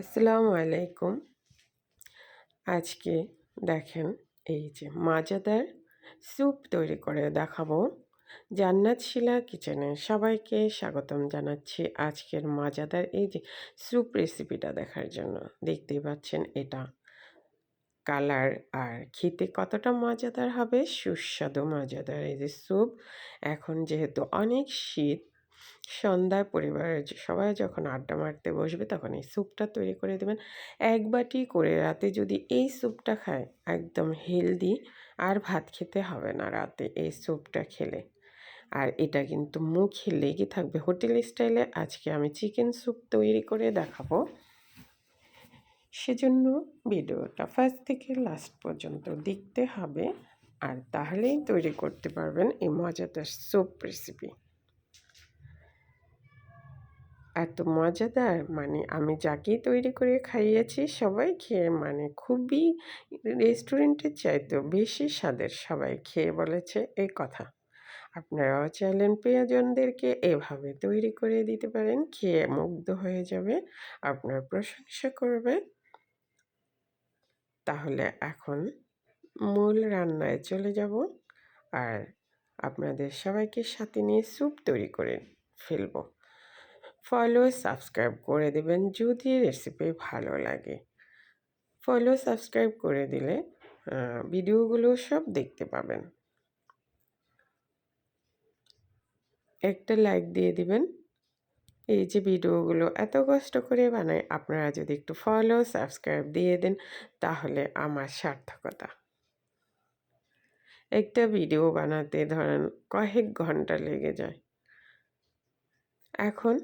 আসসালামু আলাইকুম। আজকে দেখেন এই যে মাজাদার স্যুপ তৈরি করে দেখাবো। জান্নাত শিলা কিচেনে সবাইকে স্বাগতম জানাচ্ছি আজকের মাজাদার এই যে স্যুপ রেসিপিটা দেখার জন্য। দেখতেই পাচ্ছেন এটা কালার আর খেতে কতটা মজাদার হবে, সুস্বাদু মজাদার এই যে স্যুপ। এখন যেহেতু অনেক শীত সন্ধ্যায় পরিবারের সবাই যখন আড্ডা মারতে বসবে তখন এই স্যুপটা তৈরি করে দেবেন। এক বাটি করে রাতে যদি এই স্যুপটা খায়, একদম হেলদি আর ভাত খেতে হবে না রাতে এই স্যুপটা খেলে। আর এটা কিন্তু মুখে লেগে থাকবে। হোটেল স্টাইলে আজকে আমি চিকেন স্যুপ তৈরি করে দেখাবো। সেজন্য ভিডিওটা ফার্স্ট থেকে লাস্ট পর্যন্ত দেখতে হবে। আর তাহলেই তৈরি করতে পারবেন এই মজাদার স্যুপ রেসিপি। এত মজাদার। মানে আমি যাকেই তৈরি করে খাইয়েছি সবাই খেয়ে মানে খুবই রেস্টুরেন্টের চাইতেও বেশি স্বাদের সবাই খেয়ে বলেছে এই কথা। আপনারাও চাইলেন প্রিয়জনদেরকে এভাবে তৈরি করে দিতে পারেন, খেয়ে মুগ্ধ হয়ে যাবে, আপনার প্রশংসা করবে। তাহলে এখন মূল রান্নায় চলে যাব আর আপনাদের সবাইকে সাথে নিয়ে স্যুপ তৈরি করে ফেলব। ফলো সাবস্ক্রাইব করে দেবেন যদি রেসিপি ভালো লাগে। ফলো সাবস্ক্রাইব করে দিলে ভিডিওগুলো সব দেখতে পাবেন। একটা লাইক দিয়ে দিবেন। এই যে ভিডিওগুলো এত কষ্ট করে বানাই, আপনারা যদি একটু ফলো সাবস্ক্রাইব দিয়ে দেন, তাহলে আমার সার্থকতা। একটা ভিডিও বানাতে ধরেন কয়েক ঘণ্টা লেগে যায়। এখন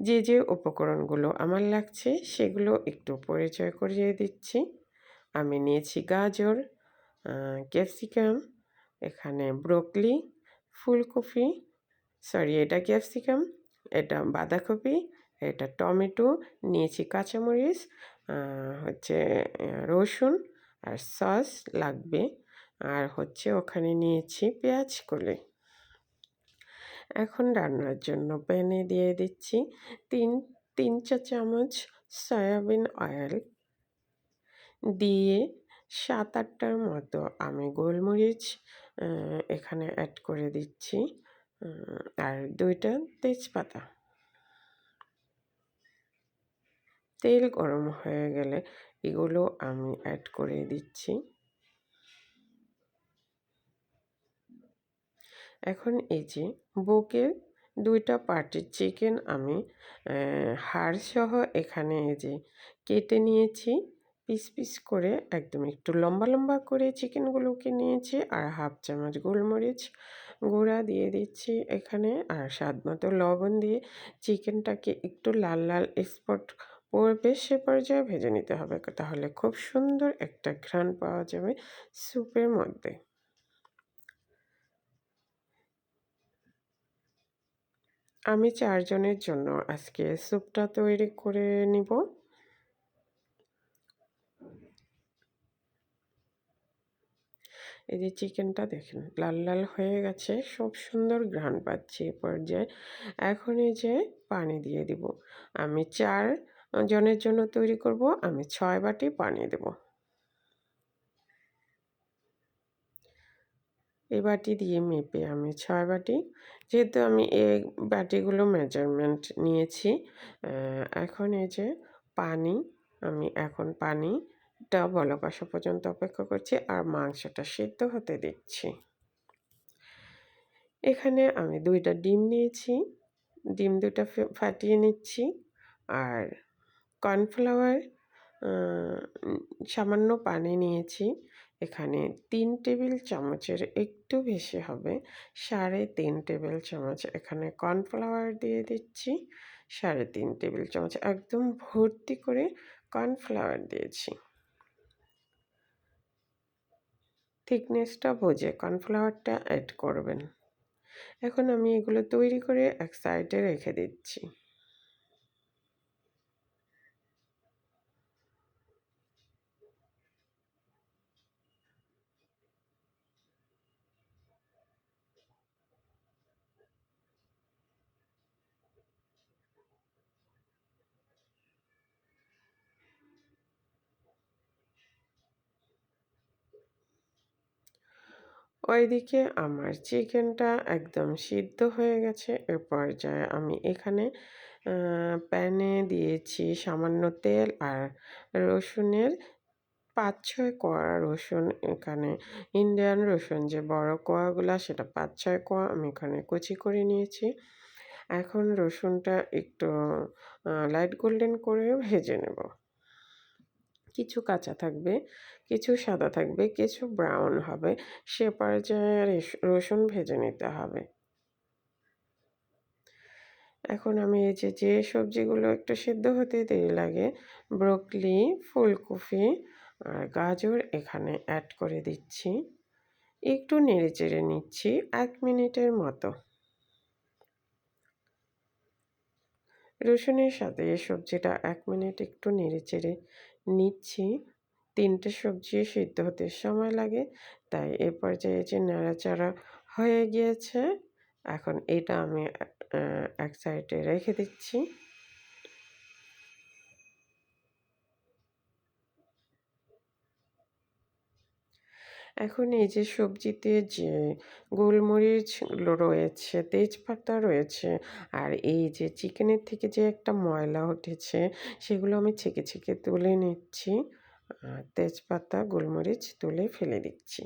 যে যে উপকরণগুলো আমার লাগছে সেগুলো একটু পরিচয় করিয়ে দিচ্ছি। আমি নিয়েছি গাজর ক্যাপসিকাম, এখানে ব্রোকলি, ফুলকপি, সরি, এটা ক্যাপসিকাম, এটা বাঁধাকপি, এটা টমেটো, নিয়েছি কাঁচামরিচ হচ্ছে রসুন আর সস লাগবে। আর হচ্ছে ওখানে নিয়েছি পেঁয়াজ কলি। এখন রান্নার জন্য প্যানে দিয়ে দিচ্ছি তিন তিন চা চামচ সয়াবিন অয়েল। দিয়ে সাত, আটটার মতো আমি গোলমরিচ এখানে অ্যাড করে দিচ্ছি আর দুইটা তেজপাতা। তেল গরম হয়ে গেলে এগুলো আমি অ্যাড করে দিচ্ছি। এখন এই যে বুকে দুইটা পার্টির চিকেন আমি হাড়সহ এখানে এই যে কেটে নিয়েছি। পিস পিস করে একদম একটু লম্বা লম্বা করে চিকেনগুলোকে নিয়েছি আর হাফ চামচ গোলমরিচ গুঁড়া দিয়ে দিচ্ছি এখানে আর স্বাদ মতো লবণ দিয়ে চিকেনটাকে একটু লাল লাল স্পট পড়বে সে পর্যায়ে ভেজে নিতে হবে। তাহলে খুব সুন্দর একটা ঘ্রাণ পাওয়া যাবে স্যুপের মধ্যে। আমি চারজনের জন্য আজকে স্যুপটা তৈরি করে নিব। এই যে চিকেনটা দেখেন, লাল লাল হয়ে গেছে, সব সুন্দর ঘ্রাণ পাচ্ছি এ পর্যায়ে। এখন এই যে পানি দিয়ে দিব। আমি চার জনের জন্য তৈরি করব, আমি ছয় বাটি পানি দেবো। এই বাটি দিয়ে মেপে আমি ছয় বাটি। যেহেতু আমি এই বাটিগুলো মেজারমেন্ট নিয়েছি এখন এই যে পানি, আমি এখন পানিটা বলক আসা পর্যন্ত অপেক্ষা করছি আর মাংসটা সিদ্ধ হতে দিচ্ছি। এখানে আমি দুইটা ডিম নিয়েছি, ডিম দুটা ফাটিয়ে নিচ্ছি আর কর্নফ্লাওয়ার সামান্য পানি নিয়েছি। এখানে তিন টেবিল চামচের একটু বেশি হবে। সাড়ে তিন টেবিল চামচ এখানে কর্নফ্লাওয়ার দিয়ে দিচ্ছি। সাড়ে তিন টেবিল চামচ একদম ভর্তি করে কর্নফ্লাওয়ার দিয়েছি। থিকনেসটা বুঝে কর্নফ্লাওয়ারটা অ্যাড করবেন। এখন আমি এগুলো তৈরি করে এক সাইডে রেখে দিচ্ছি। ওইদিকে আমার চিকেনটা একদম সিদ্ধ হয়ে গেছে। এর পর্যায়ে আমি এখানে প্যানে দিয়েছি সামান্য তেল আর রসুনের পাঁচ ছয় কোয়া রসুন এখানে, ইন্ডিয়ান রসুন যে বড় কোয়াগুলো সেটা পাঁচ ছয় কোয়া আমি এখানে কুচি করে নিয়েছি। এখন রসুনটা একটু লাইট গোল্ডেন করে ভেজে নেব। কিছু কাঁচা থাকবে, কিছু সাদা থাকবে, কিছু ব্রাউন হবে। সে পর্যায়ে রসুন ভেজে নিতে হবে। এখন আমি এই যে যে সবজিগুলো একটু সিদ্ধ হতে দেরি লাগে, ব্রোকলি, ফুলকপি আর গাজর এখানে অ্যাড করে দিচ্ছি। একটু নেড়ে চেড়ে নিচ্ছি এক মিনিটের মতো। রসুনের সাথে সবজিটা এক মিনিট একটু নেড়ে চেড়ে নিচ্ছি। তিনটে সবজি সিদ্ধ হতে সময় লাগে, তাই এ পর্যায়ে যে নাড়াচাড়া হয়ে গিয়েছে, এখন এটা আমি এক সাইডে রেখে দিচ্ছি। এখন এই যে সবজিতে যে গোলমরিচ রয়েছে, তেজপাতা রয়েছে আর এই যে চিকেনের থেকে যে একটা ময়লা উঠেছে, সেগুলো আমি ছেঁকে ছেঁকে তুলে নিচ্ছি। আর তেজপাতা, গোলমরিচ তুলে ফেলে দিচ্ছি।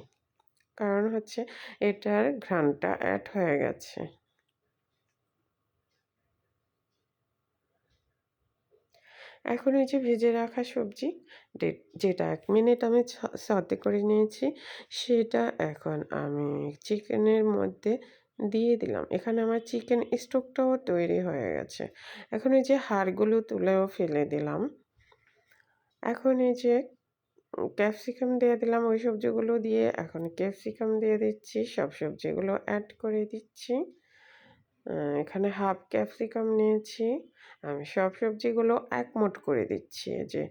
কারণ হচ্ছে এটার ঘ্রাণটা অ্যাড হয়ে গেছে। এখন ওই যে ভেজে রাখা সবজি যেটা এক মিনিট আমি সাথে করে নিয়েছি, সেটা এখন আমি চিকেনের মধ্যে দিয়ে দিলাম। এখানে আমার চিকেন স্টোকটাও তৈরি হয়ে গেছে। এখন এই যে হাড়গুলো তুলেও ফেলে দিলাম। এখন এই যে ক্যাপসিকাম দিয়ে দিলাম, ওই সবজিগুলো দিয়ে এখন ক্যাপসিকাম দিয়ে দিচ্ছি, সব সবজিগুলো অ্যাড করে দিচ্ছি। এখানে হাফ ক্যাপসিকাম নিয়েছি। আমি সব সবজিগুলো এক মোট করে দিচ্ছি। যে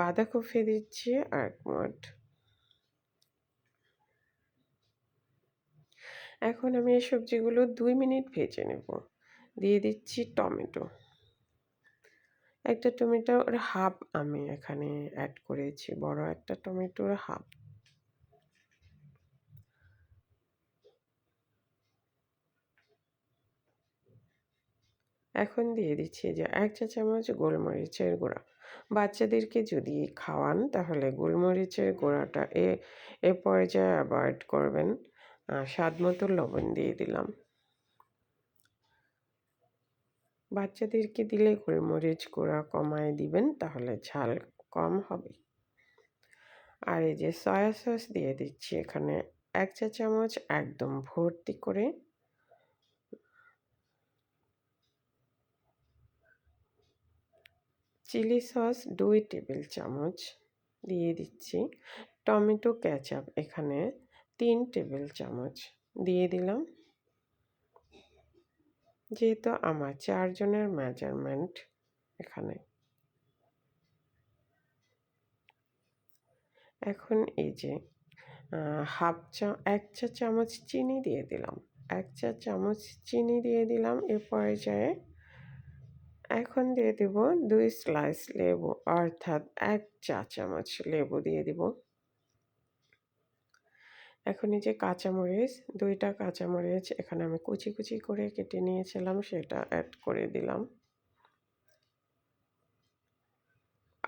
বাঁধাকপি দিচ্ছি এক মোট এখন আমি এই সবজিগুলো দুই মিনিট ভেজে নেব। দিয়ে দিচ্ছি টমেটো। একটা টমেটোর হাফ আমি এখানে অ্যাড করেছি। বড় একটা টমেটোর হাফ এখন দিয়ে দিচ্ছি যে এক চা চামচ গোলমরিচের গুঁড়া। বাচ্চাদেরকে যদি খাওয়ান তাহলে গোলমরিচের গুঁড়াটা এ এ পর্যায়ে অ্যাভয়েড করবেন। স্বাদ মতো লবণ দিয়ে দিলাম। বাচ্চাদেরকে দিলে গোলমরিচ গুঁড়া কমায় দিবেন তাহলে ঝাল কম হবে। আর এই যে সয়া সস দিয়ে দিচ্ছি এখানে এক চা চামচ একদম ভর্তি করে। চিলি সস দুই টেবিল চামচ দিয়ে দিচ্ছি। টমেটো ক্যাচাপ এখানে তিন টেবিল চামচ দিয়ে দিলাম। যেহেতু আমার চারজনের মেজারমেন্ট এখানে। এখন এই যে হাফ চা, এক চা চামচ চিনি দিয়ে দিলাম। এক চা চামচ চিনি দিয়ে দিলাম। এ পর্যায়ে এখন দিয়ে দেব দুই স্লাইস লেবু, অর্থাৎ এক চা চামচ লেবু দিয়ে দিব। এখন এই যে কাঁচামরিচ, দুইটা কাঁচামরিচ এখানে আমি কুচি কুচি করে কেটে নিয়েছিলাম, সেটা অ্যাড করে দিলাম।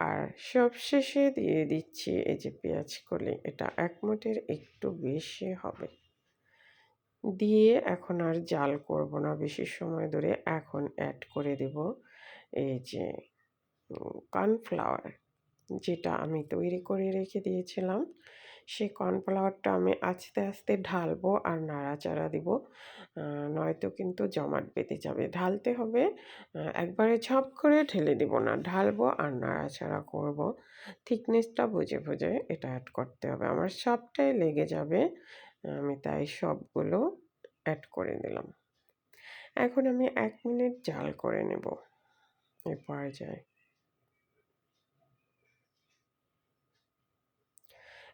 আর সবশেষে দিয়ে দিচ্ছি এই যে পেঁয়াজ কলি, এটা এক মুঠের একটু বেশি হবে। দিয়ে এখন আর জাল করব না, বেশি সময় ধরে এখন অ্যাড করে দেব। এই যে কর্নফ্লাওয়ার যেটা আমি তৈরি করে রেখে দিয়েছিলাম, সেই কর্নফ্লাওয়ারটা আমি আস্তে আস্তে ঢালবো আর নাড়াচাড়া দিব। নয়তো কিন্তু জমাট বেঁধে যাবে। ঢালতে হবে একবারে ঝপ করে ঢেলে দিব না। ঢালবো আর নাড়াচাড়া করব। থিকনেসটা বুঝে বুঝে এটা অ্যাড করতে হবে। আমার সবটাই লেগে যাবে, আমি তাই সবগুলো অ্যাড করে দিলাম। এখন আমি এক মিনিট জাল করে নেব। এ পর্যায়ে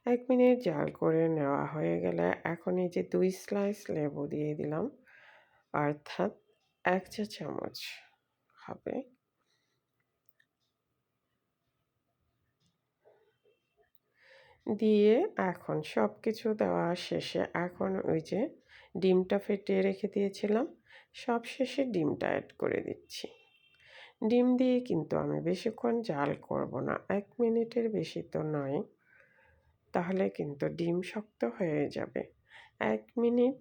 এক মিনিট জাল করে নেওয়া হয়ে গেলে এখন এই যে দুই স্লাইস লেবু দিয়ে দিলাম। অর্থাৎ এক চা চামচ হবে। দিয়ে এখন সব কিছু দেওয়া শেষে এখন ওই যে ডিমটা ফেটিয়ে রেখে দিয়েছিলাম। সব শেষে ডিমটা অ্যাড করে দিচ্ছি। ডিম দিয়ে কিন্তু আমি বেশিক্ষণ জাল করব না, এক মিনিটের বেশি তো নয়। তাহলে কিন্তু ডিম শক্ত হয়ে যাবে। এক মিনিট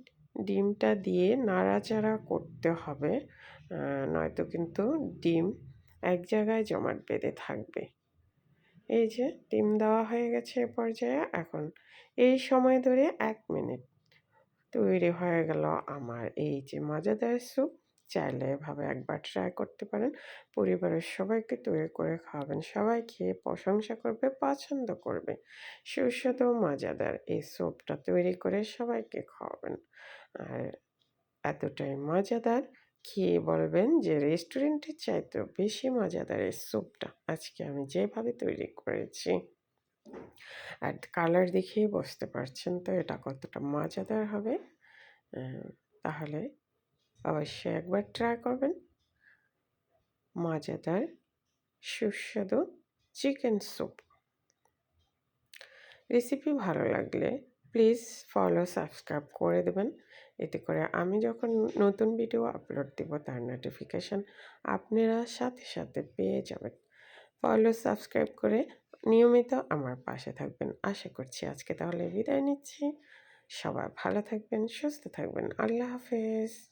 ডিমটা দিয়ে নাড়াচাড়া করতে হবে নয়তো কিন্তু ডিম এক জায়গায় জমাট বেঁধে থাকবে। এই যে ডিম দেওয়া হয়ে গেছে এ পর্যায়ে, এখন এই সময় ধরে এক মিনিট। তৈরি হয়ে গেল আমার এই যে মজাদার স্যুপ। চাইলে এভাবে একবার ট্রাই করতে পারেন। পরিবারের সবাইকে তৈরি করে খাওয়াবেন। সবাই খেয়ে প্রশংসা করবে, পছন্দ করবে। সুস্বাদু মজাদার এই স্যুপটা তৈরি করে সবাইকে খাওয়াবেন। আর এতটাই মজাদার খেয়ে বলবেন যে রেস্টুরেন্টের চাইতেও বেশি মজাদার এই স্যুপটা আজকে আমি যেভাবে তৈরি করেছি। আর কালার দেখেই বুঝতে পারছেন তো এটা কতটা মজাদার হবে। তাহলে অবশ্যই একবার ট্রাই করবেন। মজাদার, সুস্বাদু চিকেন স্যুপ রেসিপি ভালো লাগলে প্লিজ ফলো সাবস্ক্রাইব করে দেবেন। এতে করে আমি যখন নতুন ভিডিও আপলোড দেব, তার নোটিফিকেশান আপনারা সাথে সাথে পেয়ে যাবেন। ফলো সাবস্ক্রাইব করে নিয়মিত আমার পাশে থাকবেন। আশা করছি আজকে তাহলে বিদায় নিচ্ছি। সবাই ভালো থাকবেন, সুস্থ থাকবেন। আল্লাহ হাফেজ।